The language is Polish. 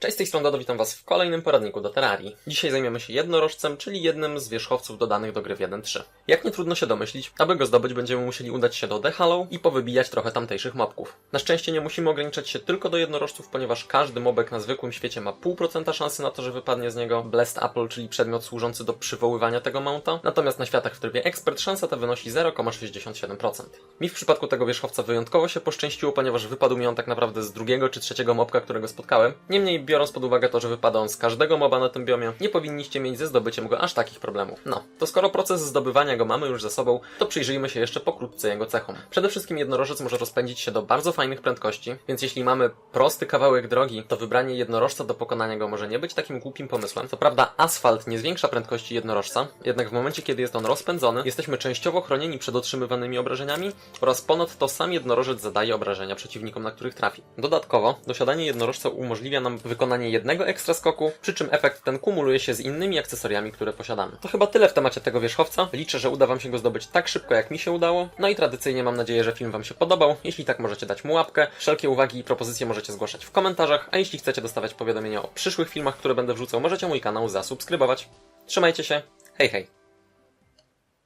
Cześć, z tej strony Dodo, witam Was w kolejnym poradniku do Terrarii. Dzisiaj zajmiemy się jednorożcem, czyli jednym z wierzchowców dodanych do gry w 1.3. Jak nie trudno się domyślić, aby go zdobyć będziemy musieli udać się do The Hollow i powybijać trochę tamtejszych mobków. Na szczęście nie musimy ograniczać się tylko do jednorożców, ponieważ każdy mobek na zwykłym świecie ma 0,5% szansy na to, że wypadnie z niego Blessed Apple, czyli przedmiot służący do przywoływania tego mounta, natomiast na światach w trybie Expert szansa ta wynosi 0,67%. Mi w przypadku tego wierzchowca wyjątkowo się poszczęściło, ponieważ wypadł mi on tak naprawdę z drugiego czy trzeciego mobka, którego spotkałem. Niemniej biorąc pod uwagę to, że wypada on z każdego moba na tym biomie, nie powinniście mieć ze zdobyciem go aż takich problemów. No, to skoro proces zdobywania go mamy już za sobą, to przyjrzyjmy się jeszcze pokrótce jego cechom. Przede wszystkim jednorożec może rozpędzić się do bardzo fajnych prędkości, więc jeśli mamy prosty kawałek drogi, to wybranie jednorożca do pokonania go może nie być takim głupim pomysłem. Co prawda asfalt nie zwiększa prędkości jednorożca, jednak w momencie kiedy jest on rozpędzony, jesteśmy częściowo chronieni przed otrzymywanymi obrażeniami oraz ponadto sam jednorożec zadaje obrażenia przeciwnikom, na których trafi. Dodatkowo, dosiadanie jednorożca umożliwia nam wykonanie jednego ekstra skoku, przy czym efekt ten kumuluje się z innymi akcesoriami, które posiadamy. To chyba tyle w temacie tego wierzchowca. Liczę, że uda Wam się go zdobyć tak szybko, jak mi się udało. No i tradycyjnie mam nadzieję, że film Wam się podobał. Jeśli tak, możecie dać mu łapkę. Wszelkie uwagi i propozycje możecie zgłaszać w komentarzach, a jeśli chcecie dostawać powiadomienia o przyszłych filmach, które będę wrzucał, możecie mój kanał zasubskrybować. Trzymajcie się. Hej, hej.